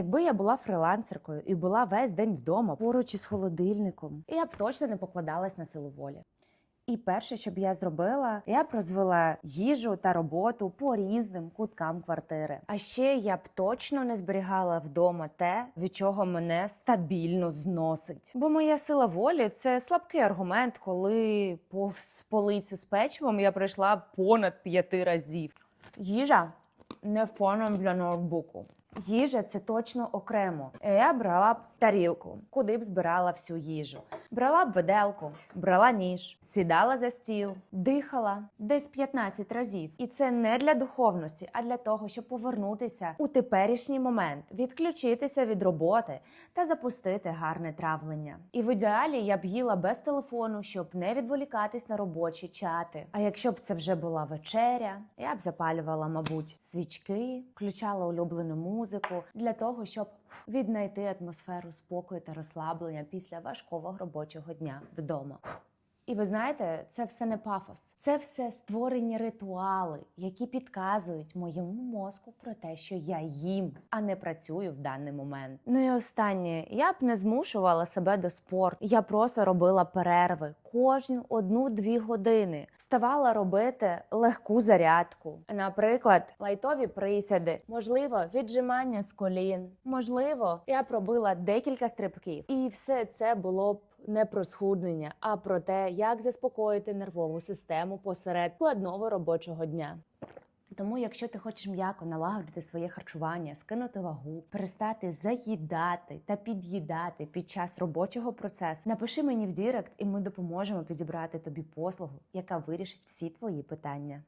Якби я була фрилансеркою і була весь день вдома поруч із холодильником, я б точно не покладалась на силу волі. І перше, що б я зробила, я б розвела їжу та роботу по різним куткам квартири. А ще я б точно не зберігала вдома те, від чого мене стабільно зносить. Бо моя сила волі це слабкий аргумент, коли повз полицю з печивом я пройшла понад п'яти разів. Їжа не фоном для ноутбуку. Їжа це точно окремо. Я брала б тарілку, куди б збирала всю їжу. Брала б виделку, брала ніж, сідала за стіл, дихала десь 15 разів. І це не для духовності, а для того, щоб повернутися у теперішній момент, відключитися від роботи та запустити гарне травлення. І в ідеалі я б їла без телефону, щоб не відволікатись на робочі чати. А якщо б це вже була вечеря, я б запалювала, мабуть, свічки, включала улюблену музику для того, щоб віднайти атмосферу спокою та розслаблення після важкого робочого дня вдома. І ви знаєте, це все не пафос, це все створені ритуали, які підказують моєму мозку про те, що я їм, а не працюю в даний момент. Ну і останнє, я б не змушувала себе до спорту. Я просто робила перерви кожну одну-дві години. Вставала робити легку зарядку. Наприклад, лайтові присяди, можливо, віджимання з колін. Можливо, я пробила декілька стрибків, і все це було б не про схуднення, а про те, як заспокоїти нервову систему посеред складного робочого дня. Тому, якщо ти хочеш м'яко налагодити своє харчування, скинути вагу, перестати заїдати та під'їдати під час робочого процесу, напиши мені в Дірект, і ми допоможемо підібрати тобі послугу, яка вирішить всі твої питання.